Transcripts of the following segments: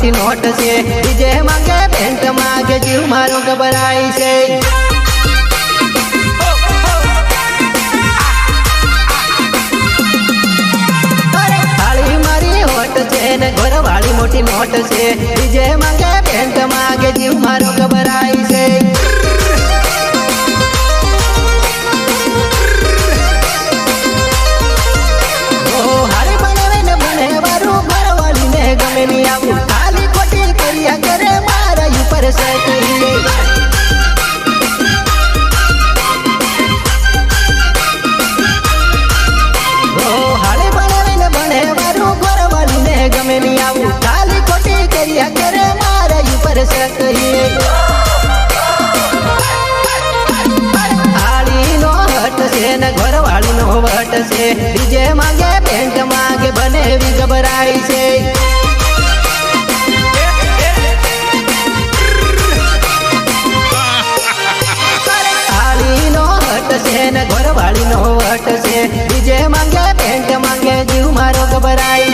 મોટી નોટ છે. ડીજે માંગે પેન્ટ માંગે, જીવ મારો ગભરાય છે. ને, ઘરવાળી મોટી નોટ છે. ડીજે ને ઘરવાળીનો વટ છે ડીજે માંગે પેન્ટ ને નો વટ છે. ડીજે માંગે, પેન્ટ માંગે, જીવ મારો ગભરાય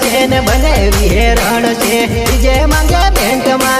છે ને બને વિહેરણ છે. ડીજે માંગે, પેન્ટ માંગે